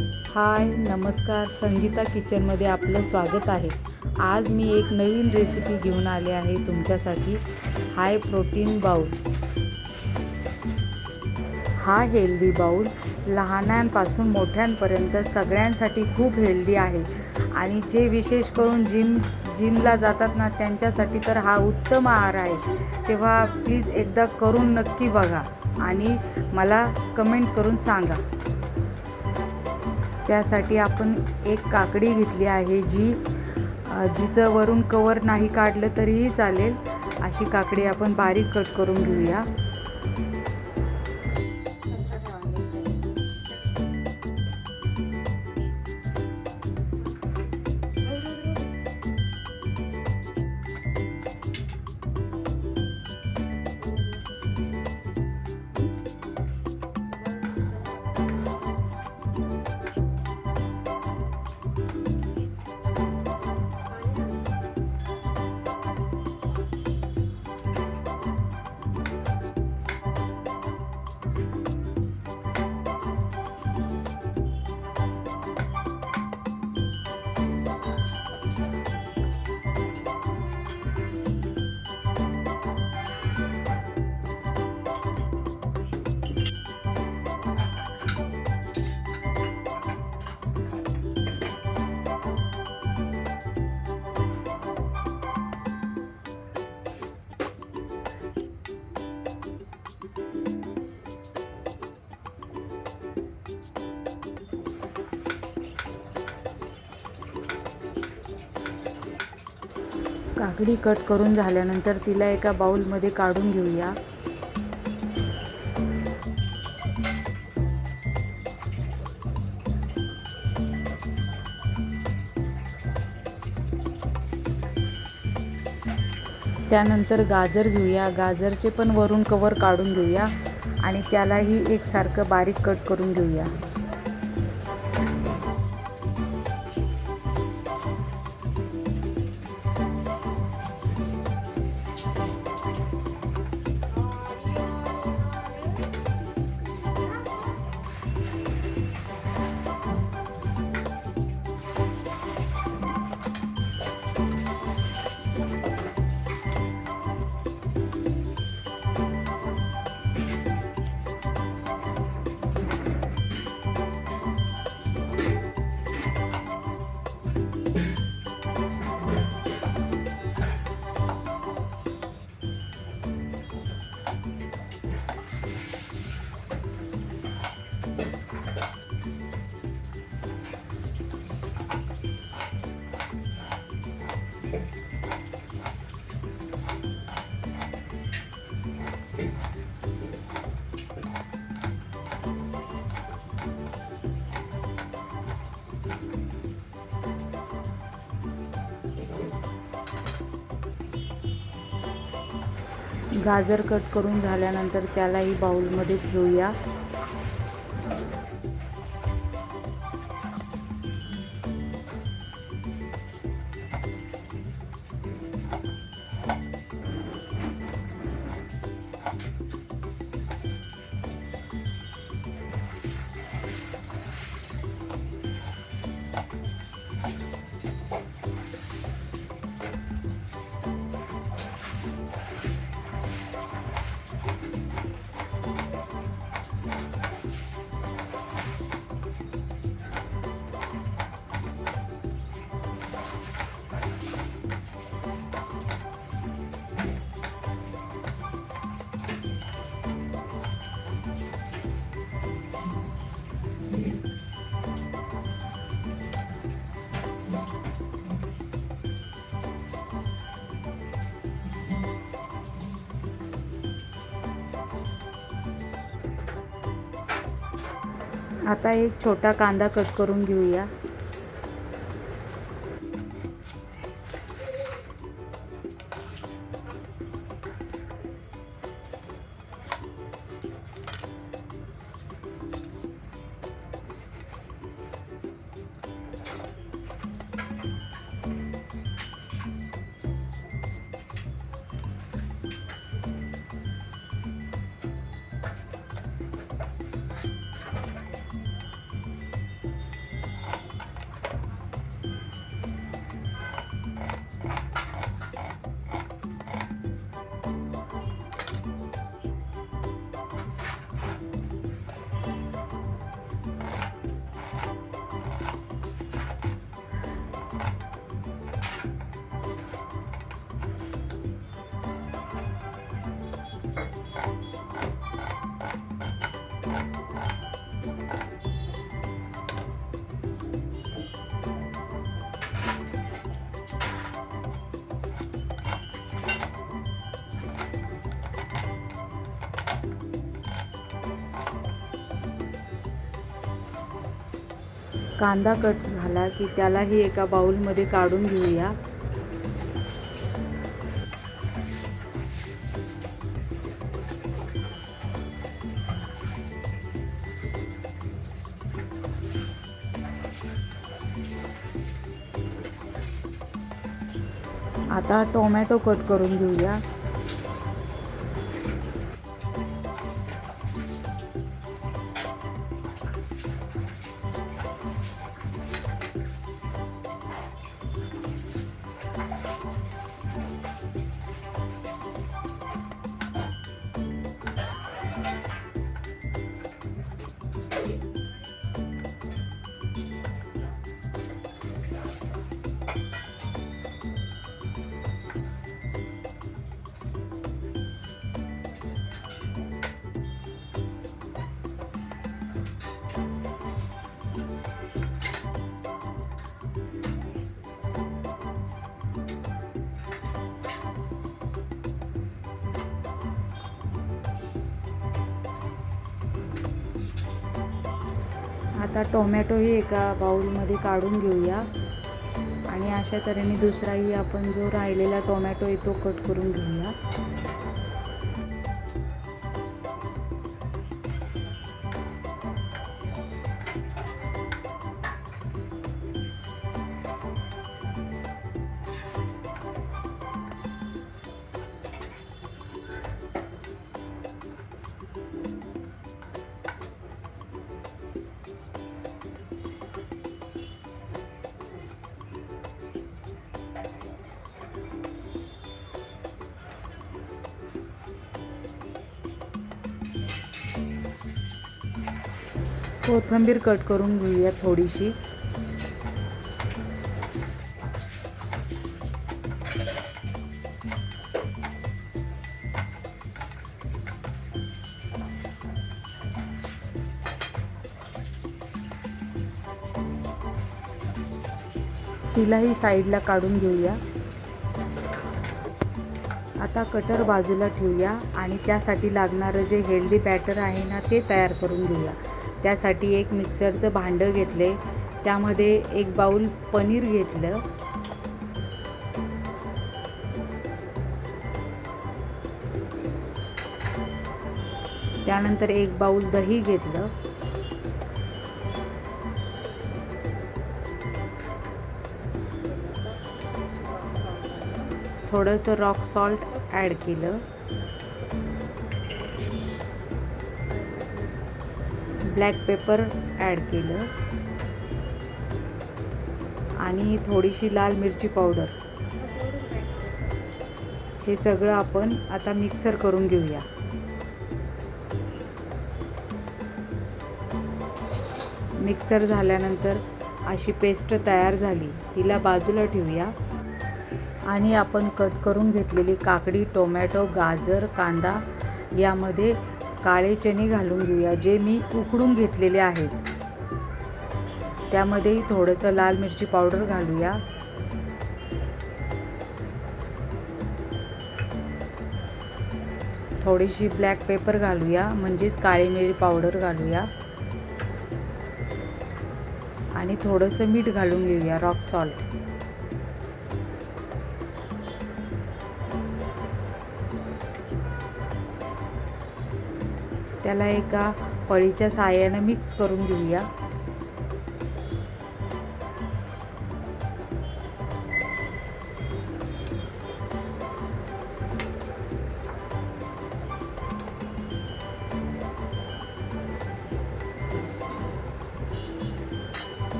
हाय नमस्कार. संगीता किचनमध्ये आपलं स्वागत आहे. आज मी एक नवीन रेसिपी घेऊन आले आहे तुमच्यासाठी. हाय प्रोटीन बाऊल हा हेल्दी बाऊल लहानांपासून मोठ्यांपर्यंत सगळ्यांसाठी खूप हेल्दी आहे. आणि जे विशेष करून जिम जिमला जातात ना त्यांच्यासाठी तर हा उत्तम आहार आहे. तेव्हा प्लीज एकदा करून नक्की बघा आणि मला कमेंट करून सांगा. त्यासाठी आपण एक काकडी घेतली आहे जी जिचं वरून कवर नाही काढलं तरीही चालेल. अशी काकडी आपण बारीक कट करून घेऊया. काकडी कट करून झाल्यानंतर तिला एका बाउलमध्ये काढून घेऊया. त्यानंतर गाजर घेऊया. गाजरचे पण वरून कवर काढून घेऊया आणि त्यालाही एकसारखं बारीक कट करून घेऊया. गाजर कट करून झाल्यानंतर त्यालाही बाउलमध्येच घेऊया आता एक छोटा कांदा कट करून घेऊया. कांदा कट झाला की त्यालाही एका बाउलमध्ये काढून घेऊया. आता टोमॅटो कट करून घेऊया. आता टोमॅटोही एका बाऊलमध्ये काढून घेऊया. आणि अशा तऱ्हेने दुसराही आपण जो राहिलेला टोमॅटो आहे तो कट करून घेऊया. कोथिंबीर कट करून घेऊया थोडीशी. तिलाही साईडला काढून घेऊया. आता कटर बाजूला ठेवूया आणि त्यासाठी लागणारं जे हेल्दी बॅटर आहे ना ते तयार करून घेऊया. त्यासाठी एक मिक्सरचं भांडं घेतले. त्यामध्ये एक बाऊल पनीर घेतलं. त्यानंतर एक बाऊल दही घेतलं. थोडंसं रॉक सॉल्ट ॲड केलं. ब्लॅक पेपर ॲड केलं. आणि थोडीशी लाल मिरची पावडर. हे सगळं आपण आता मिक्सर करून घेऊया. मिक्सर झाल्यानंतर अशी पेस्ट तयार झाली. तिला बाजूला ठेवूया. आणि आपण कट करून घेतलेली काकडी टोमॅटो गाजर कांदा यामध्ये काळे चणे घालून घेऊया जे मी उकडून घेतलेले आहेत. त्यामध्येही थोडंसं लाल मिरची पावडर घालूया. थोडीशी ब्लॅक पेपर घालूया म्हणजेच काळी मिरी पावडर घालूया. आणि थोडंसं मीठ घालून घेऊया रॉक सॉल्ट. त्याला एका पळीच्या साहाय्यानं मिक्स करून घेऊया.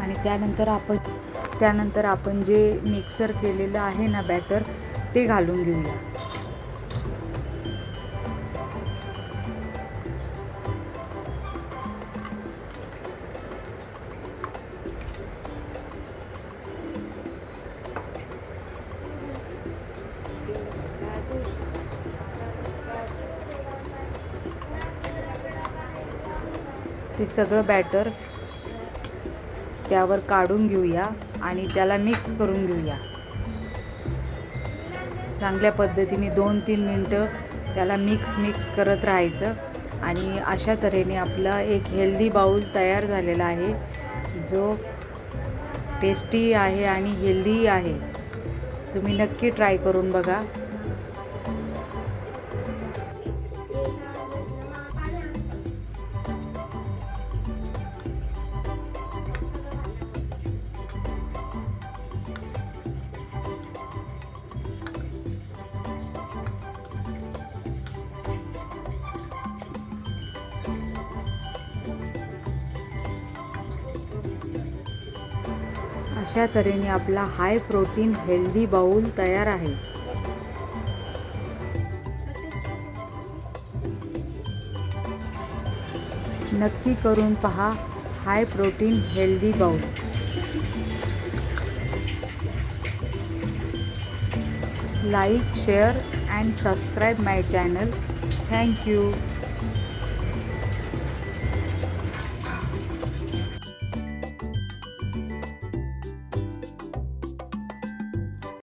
आणि त्यानंतर आपण त्यानंतर आपण जे मिक्सर केलेलं आहे ना बॅटर ते घालून घेऊया. ते सगळं बॅटर त्यावर काढून घेऊया आणि त्याला मिक्स करून घेऊया. चांगल्या पद्धतीने दोन तीन मिनटं त्याला मिक्स मिक्स करत राहायचं आणि अशा तऱ्हेने आपला एक हेल्दी बाऊल तयार झालेला आहे जो टेस्टी आहे आणि हेल्दी आहे. तुम्ही नक्की ट्राय करून बघा. अशा तऱ्हेने आपला हाय प्रोटीन हेल्दी बाऊल तयार आहे. नक्की करून पहा high protein healthy bowl like share and subscribe my channel. Thank you